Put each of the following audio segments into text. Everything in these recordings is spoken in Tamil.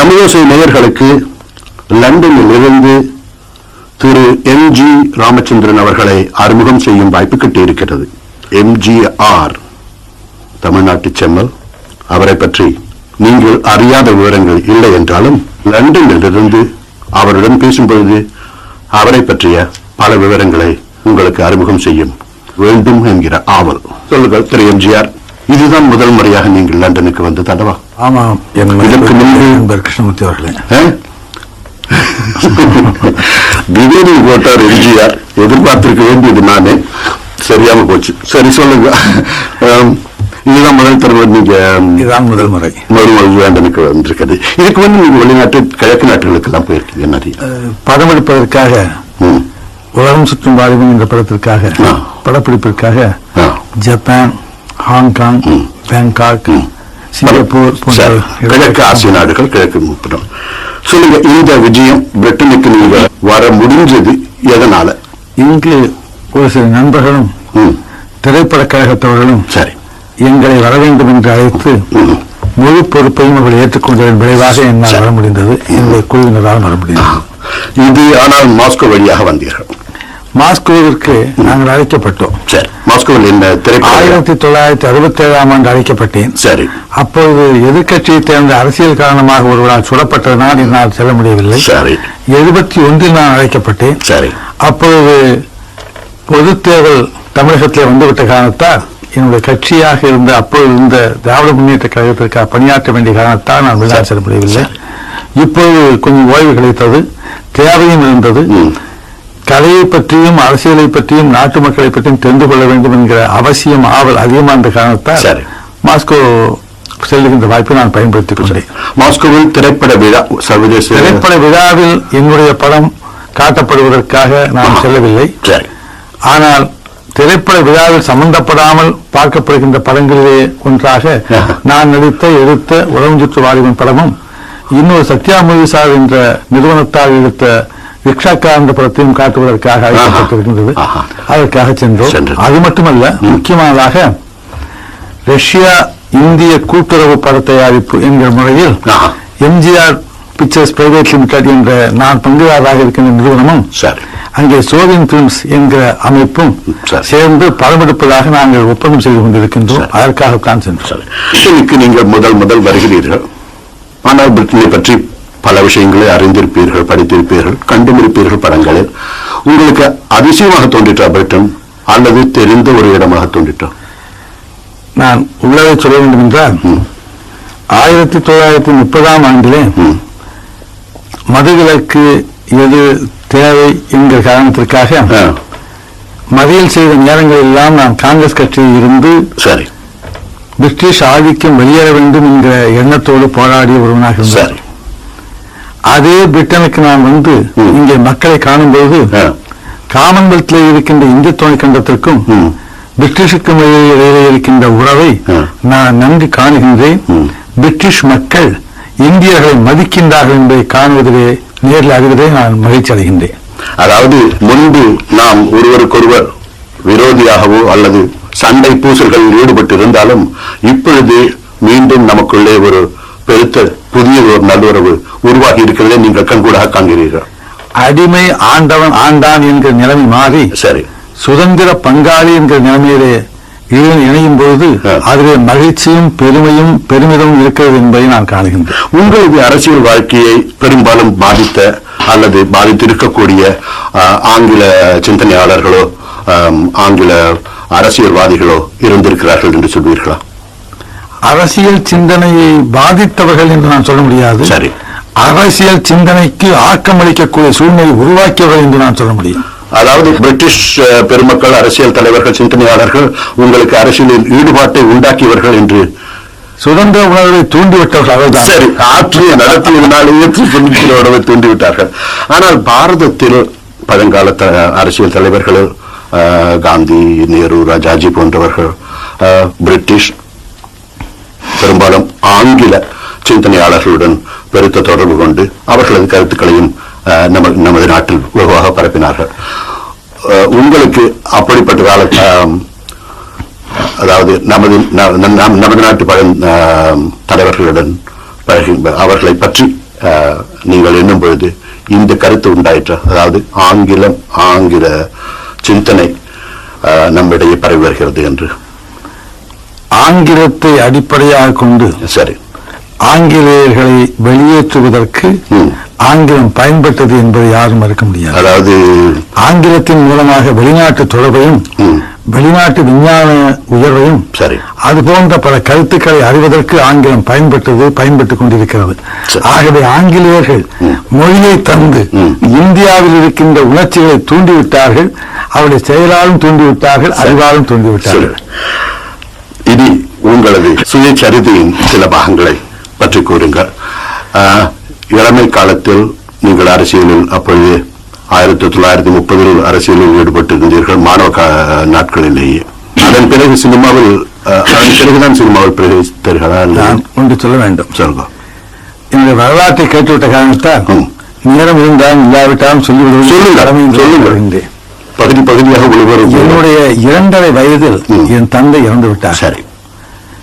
தமிழிசை நேயர்களுக்கு லண்டனில் இருந்து திரு எம் ஜி ராமச்சந்திரன் அவர்களை அறிமுகம் செய்யும் வாய்ப்பு கிட்டியிருக்கிறது. எம்ஜிஆர் தமிழ்நாட்டு செம்மல். அவரை பற்றி நீங்கள் அறியாத விவரங்கள் இல்லை என்றாலும் லண்டனில் இருந்து அவரிடம் பேசும்பொழுது அவரை பற்றிய பல விவரங்களை உங்களுக்கு அறிமுகம் செய்யும் வேண்டும் என்கிற ஆவல். சொல்லுங்கள் திரு எம்ஜிஆர் இதுதான் முதல் முறையாக நீங்கள் லண்டனுக்கு வந்து தடவா? ஆமாம் என் இதற்கு முன்பு- நண்பர் கிருஷ்ணமூர்த்தி அவர்களே திடீர்னு போட்டார் எம்ஜிஆர் எதிர்பார்த்திருக்க வேண்டியது நானே சரியாம போச்சு சரி சொல்லுங்க இதுதான் முதல் தடவை நீங்க இதுதான் முதல் முறை மறுமொழி லண்டனுக்கு வந்திருக்கிறது இதுக்கு வந்து நீங்க வெளிநாட்டு கிழக்கு நாட்டுகளுக்கு எல்லாம் போயிருக்கீங்க நிறைய படம் எடுப்பதற்காக. உலகம் சுற்றும் வாலிபன் என்ற படத்திற்காக. படப்பிடிப்பிற்காக. Japan Hong Kong. பேங்காக். கிழக்கு ஆசிய நாடுகள் கிழக்கு முப்படம் சொல்லுங்க இந்த விஜயம் பிரிட்டனுக்கு நீங்க வர முடிஞ்சது எதனால? இங்கு ஒரு சில நண்பர்களும். திரைப்பட கழகத்தவர்களும் சரி. எங்களை வர வேண்டும் என்று அழைத்து. முழு பொறுப்பையும் அவர்கள் ஏற்றுக்கொண்டதன் விளைவாக என்னால் வர முடிந்தது. என்னுடைய குழுவினரால் வர முடிந்தது. இது ஆனால் மாஸ்கோ வழியாக வந்தீர்கள். மாஸ்கோவிற்கு நாங்கள் அழைக்கப்பட்டோம். சரி மாஸ்கோவில் திரைப்படம் ஆயிரத்தி தொள்ளாயிரத்தி அறுபத்தி ஏழாம் ஆண்டு அழைக்கப்பட்டேன். சரி. அப்பொழுது எதிர்க்கட்சியைச் சேர்ந்த அரசியல் காரணமாக ஒருவரால் சுடப்பட்டதனால் என்னால் செல்ல முடியவில்லை. சரி. எழுபத்தி ஒன்றில் நான் அழைக்கப்பட்டேன். சரி. அப்பொழுது பொதுத் தேர்தல் தமிழகத்திலே வந்துவிட்ட காரணத்தால் என்னுடைய கட்சியாக இருந்த அப்பொழுது இருந்த திராவிட முன்னேற்ற கழகத்திற்காக பணியாற்ற வேண்டிய காரணத்தால் நான் வெளிநாடு செல்ல முடியவில்லை. இப்பொழுது கொஞ்சம் ஓய்வு கிடைத்தது. தேவையும் இருந்தது. கலையை பற்றியும் அரசியலை பற்றியும் நாட்டு மக்களை பற்றியும் தெரிந்து கொள்ள வேண்டும் என்கிற அவசியம் ஆவல் அதிகமாக இருந்த காரணத்தால். மாஸ்கோ செல்லுகின்ற வாய்ப்பை நான் பயன்படுத்திக் கொண்டேன் மாஸ்கோவில் திரைப்பட விழா சர்வதேச திரைப்பட விழாவில் என்னுடைய படம் காட்டப்படுவதற்காக நான். செல்லவில்லை ஆனால் திரைப்பட விழாவில் சம்பந்தப்படாமல் பார்க்கப்படுகின்ற படங்களிலே ஒன்றாக. நான் நடித்த எடுத்த உலகம் சுற்று வாலிபன் படமும் இன்னொரு சத்யா மூவிசார் என்ற நிறுவனத்தால் எடுத்த ரிக்ஷாக்கா என்ற படத்தையும் காட்டுவதற்காக அழைக்கப்பட்டிருக்கின்றது. அதற்காக சென்றோம். அது மட்டுமல்ல முக்கியமானதாக ரஷ்யா இந்திய கூட்டுறவு பட தயாரிப்பு என்கிற முறையில். எம்ஜிஆர் பிக்சர்ஸ் பிரைவேட் லிமிடெட் என்ற நான் பங்குதாரராக இருக்கின்ற நிறுவனமும் சரி அங்கே சோவியன் பிலிம்ஸ் என்கிற அமைப்பும் சரி. சேர்ந்து படமெடுப்பதாக நாங்கள் ஒப்பந்தம் செய்து கொண்டிருக்கின்றோம். அதற்காகத்தான் சென்றோம் நீங்கள் முதல் முதல் வருகிறீர்கள் ஆனால் பிரிட்டனை பற்றி பல விஷயங்களை அறிந்திருப்பீர்கள் படித்திருப்பீர்கள் கண்டுமிருப்பீர்கள் படங்களில். உங்களுக்கு அதிசயமாக தோன்றிட்டா பிரிட்டன் அல்லது தெரிந்த ஒரு இடமாக தோன்றிட்டா? நான் உள்ளதை சொல்ல வேண்டும் என்றால். ஆயிரத்தி தொள்ளாயிரத்தி முப்பதாம் ஆண்டிலே. மதுவிலக்கு எது தேவை என்கிற காரணத்திற்காக ஆ, மறியல் செய்த நேரங்கள் எல்லாம் நான் காங்கிரஸ் கட்சியில் இருந்து சரி. பிரிட்டிஷ் ஆதிக்கம் வெளியேற வேண்டும் என்கிற எண்ணத்தோடு போராடிய ஒருவனாக இருந்தார் சரி. அதே பிரிட்டனுக்கு நான் வந்து. இங்கே மக்களை காணும்போது ஆ, காமன்வெல்த்தில் இருக்கின்ற இந்திய துணைக்கண்டத்திற்கும். பிரிட்டிஷுக்கும் இடையே இருக்கின்ற உறவை. நான் நன்கு காணுகின்றேன். பிரிட்டிஷ் மக்கள் இந்தியர்களை மதிக்கின்றார்கள் என்பதை காணுவதிலே நேரில் அறிவதை நான் மகிழ்ச்சி அடைகின்றேன் அதாவது முன்பு நாம் ஒருவருக்கொருவர் விரோதியாகவோ அல்லது சண்டை பூசல்களில் ஈடுபட்டு இருந்தாலும் இப்பொழுது மீண்டும் நமக்குள்ளே ஒரு பெருத்த புதிய ஒரு நல்லுறவு உருவாகி இருக்கிறதை நீங்கள் கண்கூடாக காண்கிறீர்கள். அடிமை ஆண்டவன் ஆண்டான் என்கிற நிலைமை மாறி சரி. சுதந்திர பங்காளி என்கிற நிலைமையிலே இரு- இணையும் பொழுது. அதிலே மகிழ்ச்சியும் பெருமையும் பெருமிதமும் இருக்கிறது என்பதை நான் காணுகின்றேன். உங்களது அரசியல் வாழ்க்கையை பெரும்பாலும் பாதித்த அல்லது பாதித்திருக்கக்கூடிய ஆ, ஆங்கில சிந்தனையாளர்களோ ஆங்கில அரசியல்வாதிகளோ இருந்திருக்கிறார்கள் என்று சொல்வீர்களா? அரசியல் சிந்தனையை பாதித்தவர்கள் என்று நான் சொல்ல முடியாது. சரி. அரசியல் சிந்தனைக்கு ஆக்கமளிக்கக்கூடிய சூழ்நிலை உருவாக்கியவர்கள் என்று நான் சொல்ல முடியும். அதாவது பிரிட்டிஷ் பெருமக்கள் அரசியல் தலைவர்கள் சிந்தனையாளர்கள் உங்களுக்கு அரசியலில் ஈடுபாட்டை உண்டாக்கியவர்கள் என்று. சுதந்திர உணர்வை தூண்டிவிட்டவர்கள் அவர்தான். சரி ஆற்றிய நடத்தியதனாலேயே சுதந்திர உணர்வை தூண்டிவிட்டார்கள். ஆனால் பாரதத்தில் பழங்கால அரசியல் தலைவர்கள் காந்தி நேரு ராஜாஜி போன்றவர்கள் பிரிட்டிஷ் பெரும்பாலும் ஆங்கில சிந்தனையாளர்களுடன் பெருத்த தொடர்பு கொண்டு அவர்களது கருத்துக்களையும் அஹ், நமது நாட்டில் வெகுவாக பரப்பினார்கள். உங்களுக்கு அப்படிப்பட்ட கால அதாவது நமது ந- ந- நம்- நமது நாட்டு பழம் அஹ், தலைவர்களுடன் பழகி அவர்களை பற்றி அஹ், நீங்கள் எண்ணும் பொழுது இந்த கருத்து உண்டாயிற்று. அதாவது ஆங்கிலம் ஆங்கில சிந்தனை அஹ், நம்மிடையே பரவி வருகிறது என்று. ஆங்கிலத்தை அடிப்படையாக கொண்டு சரி. ஆங்கிலேயர்களை வெளியேற்றுவதற்கு. ஆங்கிலம் பயன்பட்டது என்பதை யாரும் மறுக்க முடியாது. அதாவது ஆங்கிலத்தின் மூலமாக வெளிநாட்டு தொடர்பையும் வெளிநாட்டு விஞ்ஞான உயர்வையும் சரி. அது போன்ற பல கருத்துக்களை அறிவதற்கு ஆங்கிலம் பயன்பட்டது பயன்பட்டுக் கொண்டிருக்கிறது. ஆகவே ஆங்கிலேயர்கள் மொழியை தந்து. இந்தியாவில் இருக்கின்ற உணர்ச்சிகளை தூண்டிவிட்டார்கள் அவருடைய செயலாலும் தூண்டிவிட்டார்கள் அறிவாலும் தூண்டிவிட்டார்கள். இனி உங்களது சுயசரிதையின் சில பாகங்களை பற்றி கூறுங்கள். இளமை காலத்தில் நீங்கள் அரசியலில் அப்பொழுது ஆயிரத்தி தொள்ளாயிரத்தி முப்பதில் அரசியலில் ஈடுபட்டிருந்தீர்கள் மாணவ நாட்களிலேயே. அதன் பிறகு சினிமாவில் அதன் பிறகுதான் சினிமாவில் பிரவேசித்தீர்களா? நான் ஒன்று சொல்ல வேண்டும். சொல்லுங்க. இந்த வரலாற்றை கேட்டுவிட்ட காரணத்தால். நேரம் இருந்தாலும் இல்லாவிட்டாலும் சொல்லிவிடுவது சொல்லுங்கள், பகுதி பகுதியாக ஒளிபரப்பு என்னுடைய இரண்டரை வயதில். என் தந்தை இறந்து விட்டார். சரி.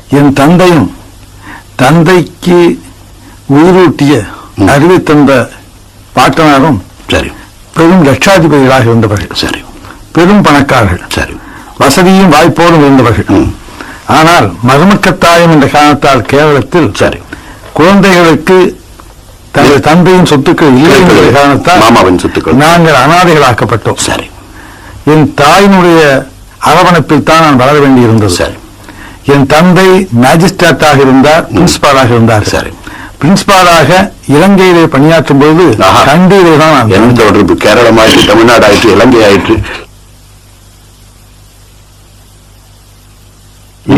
என் தந்தையும் தந்தைக்கு உயிரூட்டிய. அறிவை தந்த பாட்டனாரும் சரி. பெரும் லட்சாதிபதிகளாக இருந்தவர்கள். சரி. பெரும் பணக்காரர்கள். சரி. வசதியும் வாய்ப்போடும் இருந்தவர்கள். ஆனால் மருமக்கத்தாயம் என்ற காரணத்தால் கேரளத்தில் சரி. குழந்தைகளுக்கு தனது தந்தையின் சொத்துக்கள் இல்லை என்ற. காரணத்தால் மாமாவின் சொத்துக்கள். நாங்கள் அனாதைகளாக்கப்பட்டோம். சரி. என் தாயினுடைய அரவணைப்பில் தான் நான் வளர வேண்டியிருந்தது. சரி. என் தந்தை மேஜிஸ்ட்ரேட்டாக இருந்தார் பிரின்சிபாலாக இருந்தார். சரி. பிரின்சிபாலாக இலங்கையிலே பணியாற்றும் போது. கண்டியிலே தான் என்ன தொடர்பு? கேரளம் ஆயிற்று தமிழ்நாடு ஆயிற்று இலங்கை ஆயிற்று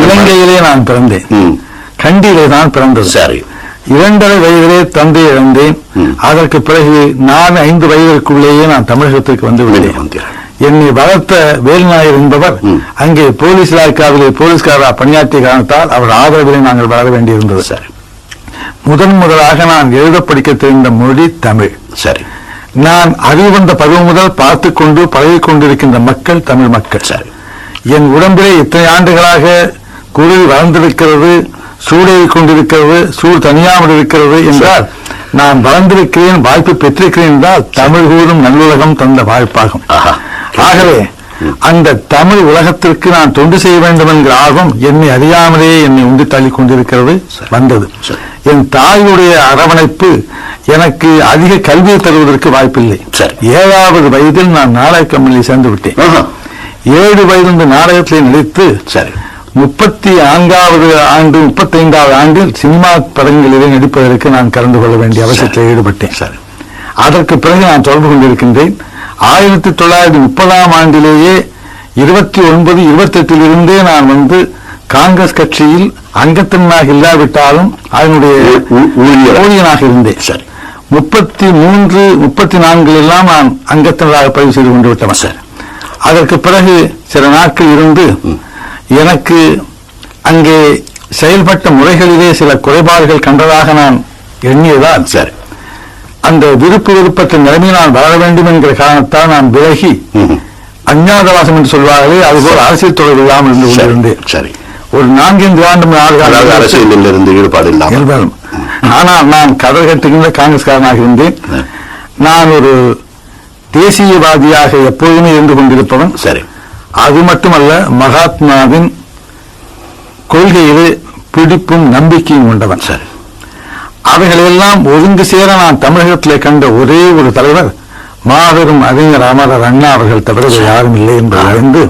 இலங்கையிலே நான் பிறந்தேன். கண்டியிலே தான் பிறந்தது. சரி. இரண்டரை வயதிலே தந்தை இழந்தேன். அதற்கு பிறகு நான் ஐந்து வயதிற்குள்ளேயே நான் தமிழகத்திற்கு வந்து வந்தீர்கள். என்னை வளர்த்த வேல்நாயர் என்பவர். அங்கே போலீஸ் இலாக்காவிலே போலீஸ்காரா பணியாற்றிய காரணத்தால் அவர் ஆதரவிலே நாங்கள் வளர வேண்டியிருந்தது. சரி. முதன் முதலாக நான் எழுத படிக்க தெரிந்த மொழி தமிழ். சரி. நான் அறிவு வந்த பருவம் முதல் பார்த்து கொண்டு பழகிக் கொண்டிருக்கின்ற மக்கள் தமிழ் மக்கள். சரி. என் உடம்பிலே இத்தனை ஆண்டுகளாக குருவி வளர்ந்திருக்கிறது சூடேறிக் கொண்டிருக்கிறது சூடு தனியாமல் இருக்கிறது என்றால் நான் வளர்ந்திருக்கிறேன் வாய்ப்பு பெற்றிருக்கிறேன் என்றால் தமிழ் கூறும் நல்லுலகம் தந்த வாய்ப்பாகும். ஆஹா. ஆகவே அந்த தமிழ் உலகத்திற்கு நான் தொண்டு செய்ய வேண்டும் என்கிற ஆர்வம் என்னை அறியாமலே என்னை உண்டு தள்ளிக் கொண்டிருக்கிறது வந்தது. என் தாயுடைய அரவணைப்பு எனக்கு அதிக கல்வியை தருவதற்கு வாய்ப்பில்லை. ஏழாவது வயதில் நான் நாடக கம்பெனியில் சேர்ந்து விட்டேன். ஏழு வயது இந்த நாடகத்திலே நடித்து சரி. முப்பத்தி நான்காவது ஆண்டு முப்பத்தைந்தாவது ஆண்டில் சினிமா படங்களிலே நடிப்பதற்கு நான் கலந்து கொள்ள வேண்டிய அவசியத்தில் ஈடுபட்டேன். சரி. அதற்கு பிறகு நான் தொடர்பு கொண்டிருக்கின்றேன். ஆயிரத்தி தொள்ளாயிரத்தி முப்பதாம் ஆண்டிலேயே இருபத்தி ஒன்பது இருபத்தெட்டில் இருந்தே நான் வந்து காங்கிரஸ் கட்சியில் அங்கத்தனாக இல்லாவிட்டாலும் அதனுடைய. ஊழியனாக இருந்தேன். சரி. முப்பத்தி மூன்று முப்பத்தி நான்கில் எல்லாம் நான் அங்கத்தினராக பதிவு செய்து கொண்டு விட்டவன். சரி. அதற்கு பிறகு சில நாட்கள் இருந்து எனக்கு அங்கே செயல்பட்ட முறைகளிலே சில குறைபாடுகள் கண்டதாக நான் எண்ணியதால் சரி. அந்த விருப்பு விருப்பற்ற நிலைமையில் நான் வளர வேண்டும் என்கிற காரணத்தால் நான் விலகி. அஞ்ஞாதவாசம் என்று சொல்வார்களே அதுபோல் அரசியல் தொடர்பு இல்லாமல் இருந்து சரி கொண்டிருந்தேன். சரி. ஒரு நான்கைந்து ஆண்டு நாலு அரசியலில் இருந்து ஈடுபாடு இல்லாமல். ஆனால் நான் கதர் கட்டுகின்ற காங்கிரஸ்காரனாக இருந்தேன். நான் ஒரு தேசியவாதியாக எப்போதுமே இருந்து கொண்டிருப்பவன். சரி. அது மட்டுமல்ல மகாத்மாவின் கொள்கையிலே பிடிப்பும் நம்பிக்கையும் கொண்டவன். சரி. அவைகளெல்லாம் ஒருங்கு சேர நான் தமிழகத்திலே கண்ட ஒரே ஒரு தலைவர் மாபெரும் அறிஞர் அமரர் அண்ணா அவர்கள் தவிர யாரும் இல்லை என்பதை அறிந்து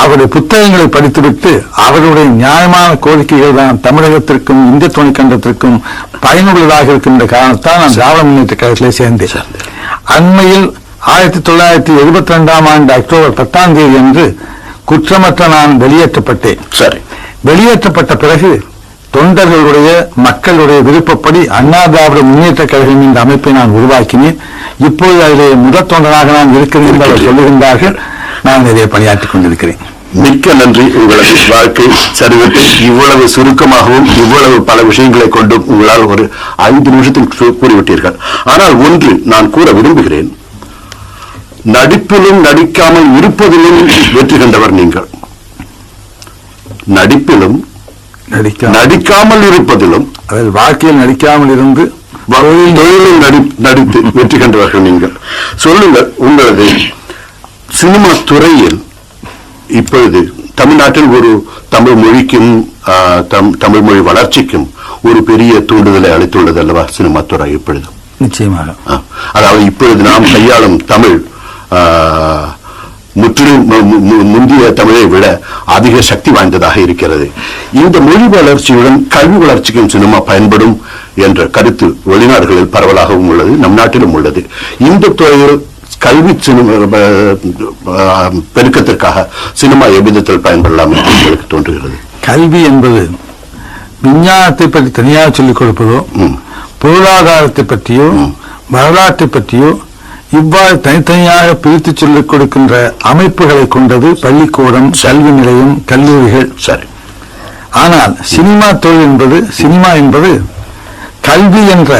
அவருடைய புத்தகங்களை படித்துவிட்டு அவருடைய நியாயமான கோரிக்கைகள் தான் தமிழகத்திற்கும் இந்திய துணைக்கண்டத்திற்கும் பயனுள்ளதாக இருக்கின்ற காரணத்தால் நான் திராவிட முன்னேற்ற கழகத்திலே சேர்ந்தேன் சேர்ந்தேன். அண்மையில் ஆயிரத்தி தொள்ளாயிரத்தி எழுபத்தி ரெண்டாம் ஆண்டு அக்டோபர் பத்தாம் தேதி அன்று குற்றமற்ற நான் வெளியேற்றப்பட்டேன் சரி வெளியேற்றப்பட்ட பிறகு தொண்டர்களுடைய மக்களுடைய விருப்பப்படி அண்ணா திராவிட முன்னேற்ற கழகம் என்ற அமைப்பை நான் உருவாக்கினேன். இப்போது அதிலே முதற் தொண்டனாக நான் இருக்கிறேன் என்று அவர் சொல்லுகின்றார்கள். நான் இதை பணியாற்றிக் கொண்டிருக்கிறேன். மிக்க நன்றி. உங்களது வாழ்க்கை சரிவிட்டு இவ்வளவு சுருக்கமாகவும் இவ்வளவு பல விஷயங்களை கொண்டும் உங்களால் ஒரு ஐந்து நிமிஷத்தில் கூறிவிட்டீர்கள். ஆனால் ஒன்று நான் கூற விரும்புகிறேன். நடிப்பிலும் நடிக்காமல் இருப்பதிலும் வெற்றி கண்டவர் நீங்கள். நடிப்பிலும் நடிக்காமல் இருப்பதிலும் அதில் வாழ்க்கையில் நடிக்காமல் இருந்து தொழிலில் நடி- நடித்து வெற்றி கண்டவர்கள் நீங்கள். சொல்லுங்கள் உங்களது சினிமா துறையில் இப்பொழுது தமிழ்நாட்டில் ஒரு தமிழ் மொழிக்கும் தமிழ் மொழி வளர்ச்சிக்கும் ஒரு பெரிய தூண்டுதலை அளித்துள்ளது அல்லவா சினிமா துறை இப்பொழுது? நிச்சயமாக. அதாவது இப்பொழுது நாம் கையாளும் தமிழ் முற்றிலும் முந்திய தமிழை விட அதிக சக்தி வாய்ந்ததாக இருக்கிறது. இந்த மொழி வளர்ச்சியுடன் கல்வி வளர்ச்சிக்கும் சினிமா பயன்படும் என்ற கருத்து வெளிநாடுகளில் பரவலாகவும் உள்ளது நம் நாட்டிலும் உள்ளது. இந்த துறையில் கல்வி சினிமா பெருக்கத்திற்காக சினிமா எவ்விதத்தில் பயன்படலாம் என்று உங்களுக்கு தோன்றுகிறது? கல்வி என்பது விஞ்ஞானத்தை பற்றி தனியாக சொல்லிக் கொடுப்பதோ. பொருளாதாரத்தை பற்றியோ வரலாற்றை பற்றியோ இவ்வாறு தனித்தனியாக பிரித்து சொல்லிக் கொடுக்கின்ற அமைப்புகளை கொண்டது பள்ளிக்கூடம் கல்வி நிலையம் கல்லூரிகள். சரி. ஆனால் சினிமா தொழில் என்பது சினிமா என்பது கல்வி என்ற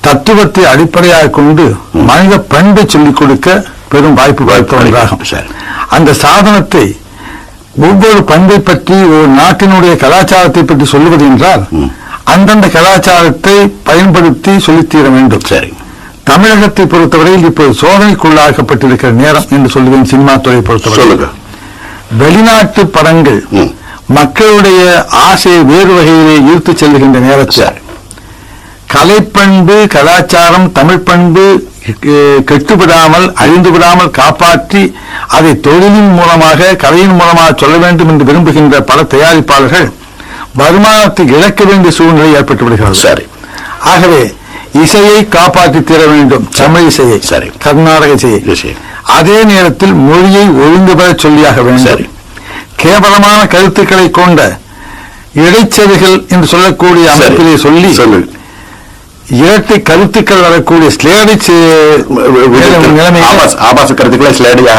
தத்துவத்தை அடிப்படையாக கொண்டு மனித பண்பை சொல்லிக் கொடுக்க பெரும் வாய்ப்பு வாய்ப்பு ஒன்றாகும் சரி. அந்த சாதனத்தை ஒவ்வொரு பண்பை பற்றி ஒரு நாட்டினுடைய கலாச்சாரத்தை பற்றி சொல்லுவது என்றால் அந்தந்த கலாச்சாரத்தை பயன்படுத்தி சொல்லித்தீர வேண்டும். சரி. தமிழகத்தை பொறுத்தவரையில் இப்போது சோதனைக்குள்ளாக்கப்பட்டிருக்கிற நேரம் என்று சொல்லுவேன் சினிமா துறையை பொறுத்தவரை வெளிநாட்டு படங்கள். மக்களுடைய ஆசையை வேறு வகையிலே ஈர்த்து செல்லுகின்ற நேரத்தில். கலைப்பண்பு கலாச்சாரம் தமிழ் பண்பு கெட்டுவிடாமல் அழிந்து விடாமல் காப்பாற்றி அதை தொழிலின் மூலமாக கலையின் மூலமாக சொல்ல வேண்டும் என்று விரும்புகின்ற பல தயாரிப்பாளர்கள் வருமானத்தை இழக்க வேண்டிய சூழ்நிலை ஏற்பட்டு விடுகிறது. சரி. ஆகவே இசையை காப்பாற்றி தீர வேண்டும் தமிழ் இசையை சரி. கர்நாடக இசையை இசை. அதே நேரத்தில் மொழியை ஒழுங்கு பெற சொல்லியாக வேண்டும். கேவலமான கருத்துக்களை கொண்ட இடைச்செவிகள் என்று சொல்லக்கூடிய. அமைப்பிலே சொல்லி சொல்லு இரட்டை கருத்துக்கள் வரக்கூடிய ஸ்லேடிச் நிலைமையை ஆபாச ஆபாச கருத்துக்களை ஸ்லேடியா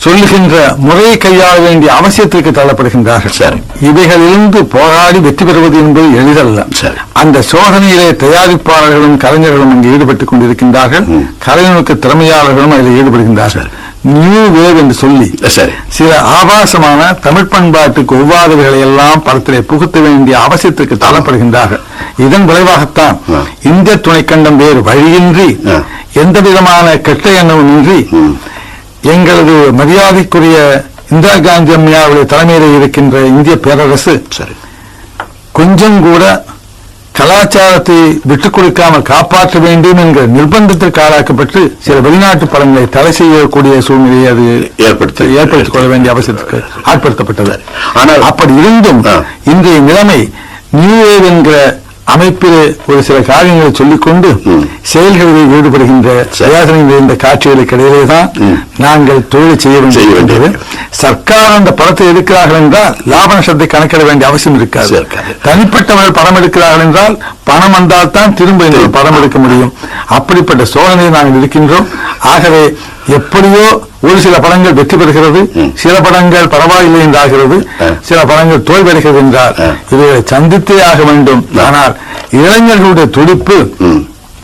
சொல்லுகின்ற முறையை கையாள வேண்டிய அவசியத்திற்கு தள்ளப்படுகின்றார்கள் சரி. இவைகளிலிருந்து போராடி வெற்றி பெறுவது என்பது எளிதல்ல சரி. அந்த சோதனையிலே தயாரிப்பாளர்களும் கலைஞர்களும் அங்கு ஈடுபட்டுக் கொண்டிருக்கின்றார்கள் ம். கலைநுணுக்க திறமையாளர்களும் அதில் ஈடுபடுகின்றார்கள் நியூ வேவ் என்று சொல்லி சரி சில ஆபாசமான தமிழ் பண்பாட்டுக்கு ஒவ்வாதவைகளை எல்லாம் படத்திலே புகுத்த வேண்டிய அவசியத்திற்கு தள்ளப்படுகின்றார்கள் இதன் விளைவாகத்தான். இந்திய துணைக்கண்டம் வேறு வழியின்றி. எந்த விதமான கெட்ட எண்ணமும் இன்றி. எங்களது மரியாதைக்குரிய இந்திரா காந்தி அம்மையாருடைய தலைமையில் இருக்கின்ற இந்திய பேரரசு சரி. கொஞ்சம் கூட கலாச்சாரத்தை விட்டுக் கொடுக்காமல் காப்பாற்ற வேண்டும் என்கிற நிர்பந்தத்திற்கு ஆளாக்கப்பட்டு சில வெளிநாட்டு படங்களை தடை செய்யக்கூடிய சூழ்நிலையை அது ஏற்படுத்தி ஏற்படுத்திக் கொள்ள வேண்டிய அவசியத்துக்கு ஆட்படுத்தப்பட்டது. ஆனால் அப்படி இருந்தும். இன்றைய நிலைமை நியூ என்கிற அமைப்பிலே ஒரு சில காரியங்களை சொல்லிக்கொண்டு. செயல்களில் ஈடுபடுகின்ற நிறைந்த காட்சிகளுக்கு இடையிலே தான். நாங்கள் தொழிலை செய்ய வேண்டியிருக்கிறது. சர்க்கார் அந்த படத்தை எடுக்கிறார்கள் என்றால் லாப நஷ்டத்தை கணக்கிட வேண்டிய அவசியம் இருக்காது. தனிப்பட்டவர்கள் படம் எடுக்கிறார்கள் என்றால் பணம் வந்தால் தான் திரும்ப இந்த படம் எடுக்க முடியும் அப்படிப்பட்ட சோதனையை நாங்கள் இருக்கின்றோம் ஆகவே எப்படியோ ஒரு சில படங்கள் வெற்றி பெறுகிறது. சில படங்கள் பரவாயில்லை என்றாகிறது. சில படங்கள் தோல்வியடைகிறது என்றால் ஆ. இவைகளை சந்தித்தே ஆக வேண்டும். ஆனால் இளைஞர்களுடைய துடிப்பு.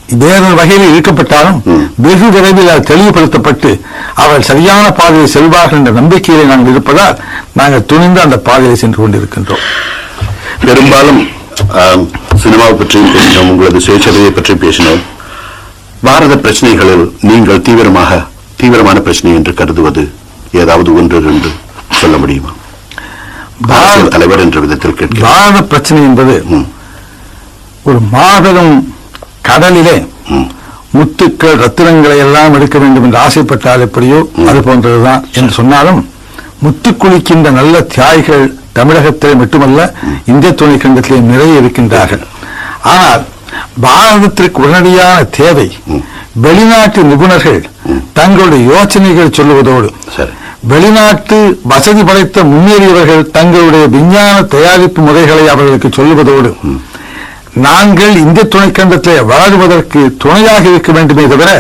வேறொரு வகையில் இழுக்கப்பட்டாலும் வெகு விரைவில் அது தெளிவுபடுத்தப்பட்டு அவர் சரியான பாதையை செல்வார்கள் என்ற நம்பிக்கையிலே நாங்கள் இருப்பதால் நாங்கள் துணிந்து அந்த பாதையை சென்று கொண்டிருக்கின்றோம். பெரும்பாலும் சினிமாவை பற்றியும் பேசினோம் உங்களது சுயசரியை பற்றி பேசினோம். பாரத பிரச்சனைகளில் நீங்கள் தீவிரமாக தீவிரமான பிரச்சனை என்று கருதுவது ஏதாவது ஒன்று ரெண்டு சொல்ல முடியுமா? அரசியல் தலைவர் என்ற விதத்தில் கேட்கிறேன். பாரத பிரச்சனை என்பது. ஒரு மாபெரும் கடலிலே. முத்துக்கள் ரத்தினங்களை எல்லாம் எடுக்க வேண்டும் என்று ஆசைப்பட்டால் எப்படியோ அது போன்றதுதான் என்று சொன்னாலும் முத்து குளிக்கின்ற நல்ல தியாய்கள் தமிழகத்திலே மட்டுமல்ல இந்திய துணை கண்டத்திலே நிறைய இருக்கின்றார்கள். ஆனால் பாரதத்திற்கு உடனடியான தேவை. வெளிநாட்டு நிபுணர்கள் தங்களுடைய யோசனைகள் சொல்லுவதோடு வெளிநாட்டு வசதி படைத்த முன்னேறியவர்கள் தங்களுடைய விஞ்ஞான தயாரிப்பு முறைகளை அவர்களுக்கு சொல்லுவதோடு நாங்கள் இந்திய துணைக்கண்டத்திலே வளருவதற்கு துணையாக இருக்க வேண்டுமே தவிர.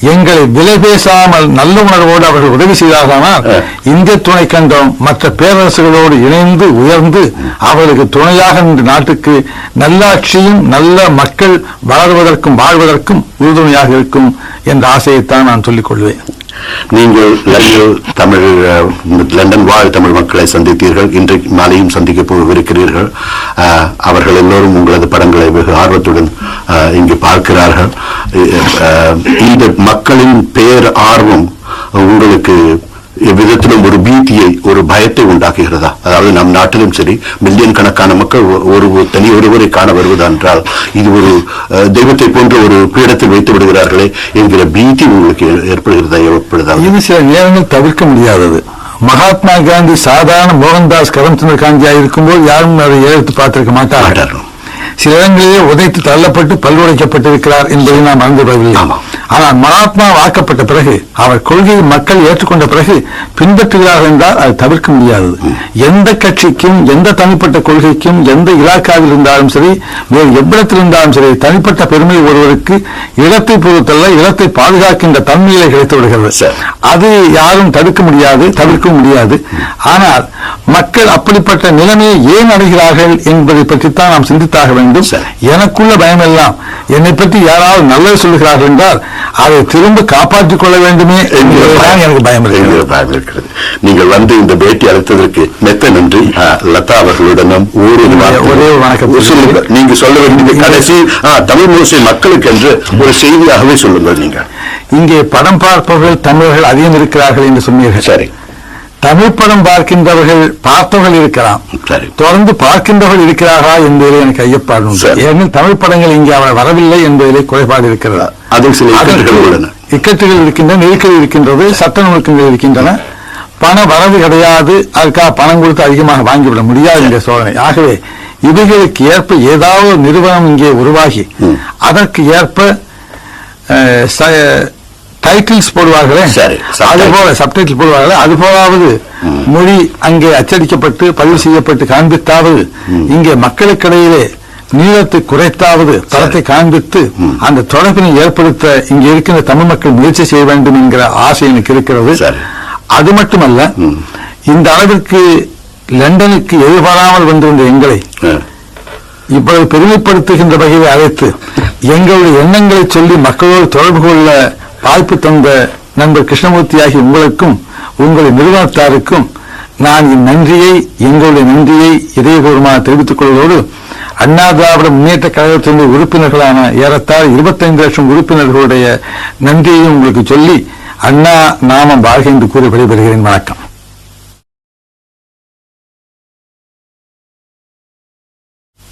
எங்களை விலை பேசாமல் நல்ல உணர்வோடு அவர்கள் உதவி செய்தார்களானால். இந்திய துணைக்கண்டம் மற்ற பேரரசுகளோடு இணைந்து உயர்ந்து அவர்களுக்கு துணையாக இந்த நாட்டுக்கு நல்லாட்சியும் நல்ல மக்கள் வளர்வதற்கும் வாழ்வதற்கும் உறுதுணையாக இருக்கும் என்ற ஆசையைத்தான் நான் சொல்லிக் கொள்வேன் நீங்கள் லண்டன் தமிழ் லண்டன் வாழ் தமிழ் மக்களை சந்தித்தீர்கள். இன்றைக்கு மாலையும் சந்திக்க போகிறீர்கள் அஹ், அவர்கள் எல்லோரும் உங்களது படங்களை வெகு ஆர்வத்துடன் அஹ், இங்கு பார்க்கிறார்கள். இந்த மக்களின் பேர் ஆர்வம் உங்களுக்கு எவ்விதத்திலும் ஒரு பீதியை ஒரு பயத்தை உண்டாக்குகிறதா? அதாவது நம் நாட்டிலும் சரி மில்லியன் கணக்கான மக்கள் ஒரு தனி ஒருவரை காண வருவதென்றால் இது ஒரு தெய்வத்தை போன்ற ஒரு பீடத்தில் வைத்து விடுகிறார்களே என்கிற பீதி உங்களுக்கு ஏற்படுகிறதா ஏற்படுதா இது சில நேரங்கள் தவிர்க்க முடியாதது. மகாத்மா காந்தி சாதாரண மோகன்தாஸ் கரம்சந்திர காந்தியா இருக்கும்போது யாரும் அதை எடுத்து பார்த்திருக்க மாட்டார்கள். சில இடங்களிலே உதைத்து தள்ளப்பட்டு பல்வடைக்கப்பட்டிருக்கிறார் என்பதை நாம் மறந்துவிடவில்லை ஆமாம். ஆனால் மகாத்மா வாக்கப்பட்ட பிறகு அவர் கொள்கையை மக்கள் ஏற்றுக்கொண்ட பிறகு பின்பற்றுகிறார்கள் என்றால் அது தவிர்க்க முடியாதது எந்த கட்சிக்கும் எந்த தனிப்பட்ட கொள்கைக்கும் எந்த இலாக்காவில் இருந்தாலும் சரி வேறு எவ்விடத்தில் இருந்தாலும் சரி தனிப்பட்ட பெருமை ஒருவருக்கு இடத்தை பொறுத்தல்ல இடத்தை பாதுகாக்கின்ற தன்மையிலே கிடைத்து விடுகிறது சரி. அது யாரும் தடுக்க முடியாது தவிர்க்க முடியாது ஆனால் மக்கள் அப்படிப்பட்ட நிலைமையை ஏன் அடைகிறார்கள் என்பதை பற்றித்தான் நாம் சிந்தித்தாக வேண்டும் சரி. எனக்குள்ள பயமெல்லாம் என்னை பற்றி யாராவது நல்லது சொல்லுகிறார்கள் என்றால் அதை திரும்ப காப்பாற்றிக் கொள்ள வேண்டுமே எனக்கு பயம் என்கிற இருக்கிறது பயம் இருக்கிறது. நீங்கள் வந்து இந்த பேட்டி அளித்ததற்கு மெத்த நன்றி. லதா அவர்களுடனும் ஒரே வணக்கம். நீங்க சொல்ல வேண்டியது கடைசி தமிழ் முரசை மக்களுக்கு என்று ஒரு செய்தியாகவே சொல்லுங்கள் நீங்க. இங்கே படம் பார்ப்பவர்கள் தமிழர்கள் அதிகம் இருக்கிறார்கள் என்று சொன்னீர்கள். சரி. தமிழ் படம் பார்க்கின்றவர்கள் பார்த்தவர்கள் இருக்கலாம். தொடர்ந்து பார்க்கின்றவர்கள் இருக்கிறார்களா என்பதிலே எனக்கு ஐயப்பாடு உண்டு. ஏனெனில் தமிழ் படங்கள் இங்கே அவர் வரவில்லை என்பதிலே குறைபாடு இருக்கிறது. அதில் சில இக்கட்டுகள் உள்ளன. இக்கட்டுகள் இருக்கின்றன நெருக்கடி இருக்கின்றது சட்ட நுணுக்கங்கள் இருக்கின்றன. பண வரவு கிடையாது அதுக்காக பணம் கொடுத்து அதிகமாக வாங்கிவிட முடியாது என்ற சோதனை. ஆகவே இவைகளுக்கு ஏற்ப ஏதாவது நிறுவனம் இங்கே உருவாகி. அதற்கு ஏற்ப டைட்டில்ஸ் போடுவார்களே. அது போல சப்டைட்டில் போடுவார்களே. அது போலாவது மொழி அங்கே அச்சடிக்கப்பட்டு பதிவு செய்யப்பட்டு காண்பித்தாவது இங்கே மக்களுக்கிடையிலே நீளத்தை குறைத்தாவது படத்தை காண்பித்து அந்த தொடர்பினை ஏற்படுத்த இங்கே இருக்கின்ற தமிழ் மக்கள் முயற்சி செய்ய வேண்டும் என்கிற ஆசை எனக்கு இருக்கிறது. அது மட்டுமல்ல இந்த அளவிற்கு லண்டனுக்கு எதிர்பாராமல் வந்திருந்த எங்களை இப்பொழுது பெருமைப்படுத்துகின்ற வகையில் அழைத்து எங்களுடைய எண்ணங்களை சொல்லி மக்களோடு தொடர்பு கொள்ள வாய்ப்பு தந்த நண்பர் கிருஷ்ணமூர்த்தி ஆகிய உங்களுக்கும் உங்களுடைய நிறுவனத்தாருக்கும் நான் இந்நன்றியை எங்களுடைய நன்றியை இதயபூர்வமாக தெரிவித்துக் கொள்வதோடு அண்ணா திராவிட முன்னேற்ற கழகத்தினுடைய உறுப்பினர்களான ஏறத்தாழ் இருபத்தைந்து லட்சம் உறுப்பினர்களுடைய நன்றியையும் உங்களுக்கு சொல்லி அண்ணா நாமம் வாழ்க என்று கூறி விடைபெறுகிறேன். வணக்கம்.